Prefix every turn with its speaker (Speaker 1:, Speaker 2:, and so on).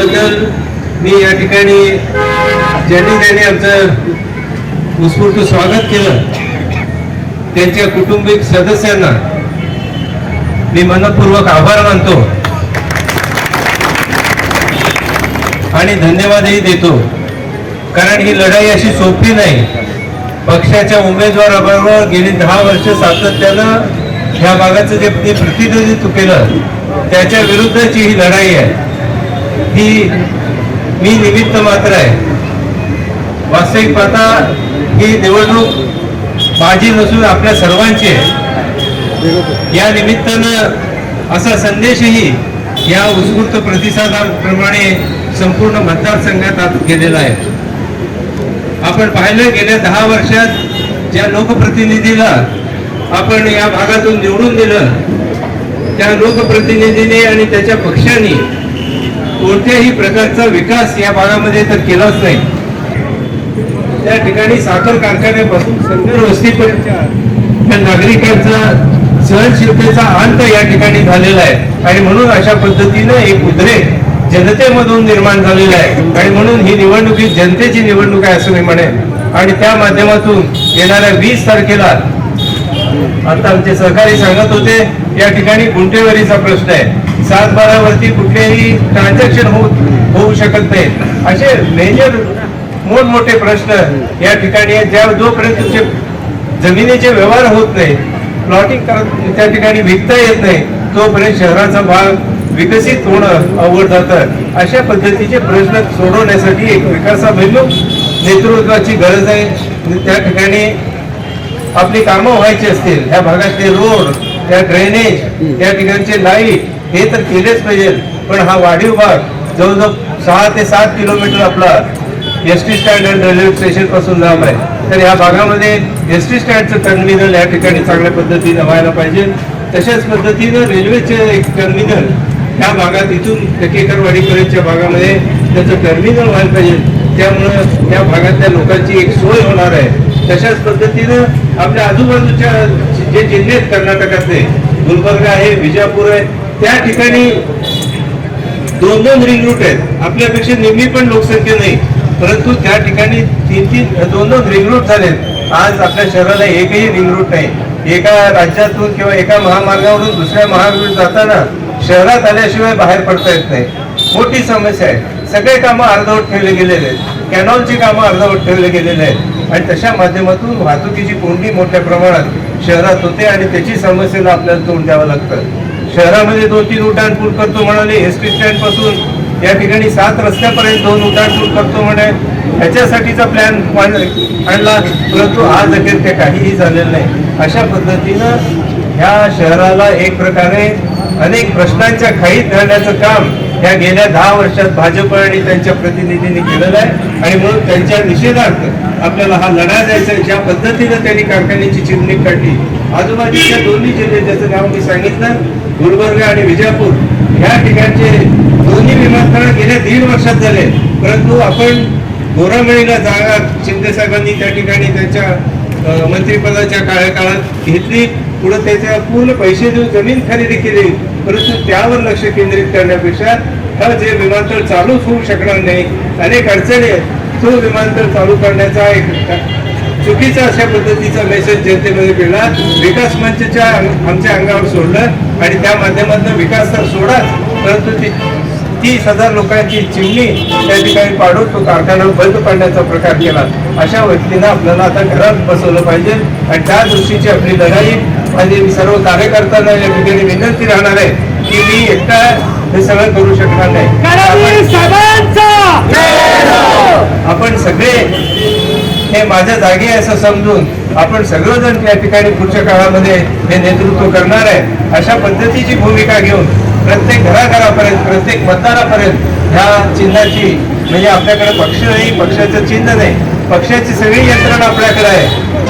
Speaker 1: त्याबद्दल मी या ठिकाणी ज्या ठिकाणी आमचं उत्स्फूर्त स्वागत केलं त्यांच्या कुटुंबिक सदस्यांना मी मनपूर्वक आभार मानतो आणि धन्यवादही देतो. कारण ही लढाई अशी सोपी नाही. पक्षाच्या उमेदवाराबरोबर गेली दहा वर्ष सातत्यानं ह्या भागाचं जे प्रतिनिधित्व केलं त्याच्या विरुद्धची ही लढाई आहे. ही मी निमित्त मात्र आहे. वास्तविक पाहता ही निवडणूक माझी नसून आपल्या सर्वांची आहे. या निमित्तानं असा संदेशही या उत्स्फूर्त प्रतिसादाप्रमाणे संपूर्ण मतदारसंघात आज गेलेला आहे. आपण पाहिलं गेल्या दहा वर्षात ज्या लोकप्रतिनिधीला आपण या भागातून निवडून दिलं त्या लोकप्रतिनिधीने आणि त्याच्या पक्षाने कोणत्याही प्रकारचा विकास या भागामध्ये तर केलाच नाही. त्या ठिकाणी साखर कारखान्यापासून संगर वस्तीपर्यंतच्या त्या नागरिकांचा सहनशीलतेचा अंत या ठिकाणी झालेला आहे. आणि म्हणून अशा पद्धतीनं एक उद्रेक जनतेमधून निर्माण झालेला आहे. आणि म्हणून ही निवडणूक ही जनतेची निवडणूक आहे असं मी म्हणेन. आणि त्या माध्यमातून येणाऱ्या वीस तारखेला आता आमचे सहकारी सांगत होते या ठिकाणी गुंटेवारीचा प्रश्न आहे. सातबारावरती कुठलेही ट्रान्झॅक्शन होत होऊ शकत नाही. असे मेजर मोठमोठे प्रश्न या ठिकाणी आहेत ज्या जोपर्यंत तुमचे जमिनीचे व्यवहार होत नाही प्लॉटिंग करत त्या ठिकाणी विकता येत नाही तोपर्यंत शहराचा भाग विकसित होणं अवघड जातं. अशा पद्धतीचे प्रश्न सोडवण्यासाठी एक विकासाभिमुख नेतृत्वाची गरज आहे. त्या ठिकाणी आपली कामं व्हायची असतील ह्या भागातले रोड त्या ड्रेनेज त्या ठिकाणचे लाइट हे तर केलेच पाहिजे पण हा वाढीव भाग जवळजवळ सहा ते सात किलोमीटर आपला एस टी स्टँड आणि रेल्वे स्टेशनपासून लांब आहे. तर या भागामध्ये एस टी स्टँडचं टर्मिनल या ठिकाणी चांगल्या पद्धतीनं व्हायला पाहिजे. तशाच पद्धतीनं रेल्वेचे एक टर्मिनल ह्या भागात इथून टकेकरवाडीपर्यंतच्या भागामध्ये त्याचं टर्मिनल व्हायला पाहिजे. त्यामुळं त्या भागातल्या लोकांची एक सोय होणार आहे. तशाच पद्धतीनं आपल्या आजूबाजूच्या जे जिल्हे आहेत कर्नाटकातले गुलबर्गा आहे विजापूर आहे त्या ठिकाणी दोन दोन रिंग रूट आहेत. आपल्यापेक्षा निम्मी पण लोकसंख्या नाही. परंतु त्या ठिकाणी तीन तीन दोन दोन रिंग रूट झालेत. आज आपल्या शहराला एकही रिंग रूट नाही. एका राज्यातून किंवा एका महामार्गावरून दुसऱ्या महामार्ग जाताना शहरात आल्याशिवाय बाहेर पडता येत नाही. मोठी समस्या आहे. सगळे कामं अर्धवट ठेवले गेलेले आहेत. कॅनॉलची कामं अर्धवट ठेवले गेलेले आहेत. आणि तशा माध्यमातून वाहतुकीची कोंडी मोठ्या प्रमाणात शहरात होते आणि त्याची समस्येला आपल्याला तोंड द्यावं लागतं. शहरामध्ये दोन तीन उड्डाणपूल करतो म्हणाले. एस टी स्टँडपासून या ठिकाणी सात रस्त्यापर्यंत दोन उड्डाणपूल करतो म्हणे. ह्याच्यासाठीचा प्लॅन आणला. परंतु आज अखेर ते काहीही झालेलं नाही. अशा पद्धतीनं ह्या शहराला एक प्रकारे अनेक प्रश्नांच्या खाईत घालण्याचं काम ह्या गेल्या दहा वर्षात भाजप आणि त्यांच्या प्रतिनिधींनी केलेलं आहे. आणि म्हणून त्यांच्या निषेधार्थ आपल्याला हा लढा द्यायचा ज्या पद्धतीनं त्यांनी कारखान्याची चिमणी काढली. आजूबाजूच्या दोन्ही जिल्हे ज्याचं नाव मी सांगितलं गुलबर्गा आणि विजापूर ह्या ठिकाणचे दोन्ही विमानतळ गेल्या दीड वर्षात झाले. परंतु आपण गोरामळीला जागा शिंदे साहेबांनी त्या ठिकाणी त्यांच्या मंत्रिपदाच्या काळ्या काळात घेतली. पुढे त्याच्या पूर्ण पैसे देऊन जमीन खरेदी केली. परंतु त्यावर लक्ष केंद्रित करण्यापेक्षा हा जे विमानतळ चालूच होऊ शकणार नाही अनेक अडचणी आहेत. तो विमानतळ चालू करण्याचा एक चुकीचा अशा पद्धतीचा मेसेज जनतेमध्ये गेला. विकास मंचच्या आमच्या अंगावर सोडलं आणि त्या माध्यमातून विकास तर सोडाच परंतु ती तीस हजार लोकांची चिमणी त्या ठिकाणी पाडून तो कारखाना बंद पाडण्याचा प्रकार केला. अशा व्यक्तींना आपल्याला आता घरात बसवलं पाहिजे आणि त्या दृष्टीची आपली लढाई म्हणजे मी सर्व कार्यकर्त्यांना या ठिकाणी विनंती राहणार आहे की मी एकटा हे सगळं करू शकणार नाही. आपण- सगळे हे माझ्या जागी आहे असं समजून आपण सगळेजण या ठिकाणी पुढच्या काळामध्ये हे नेतृत्व करणार आहे. अशा पद्धतीची भूमिका घेऊन प्रत्येक घराघरापर्यंत प्रत्येक मतदारापर्यंत ह्या चिन्हाची म्हणजे आपल्याकडे पक्ष नाही पक्षाचं चिन्ह नाही. पक्षाची सगळी यंत्रणा आपल्याकडे आहे.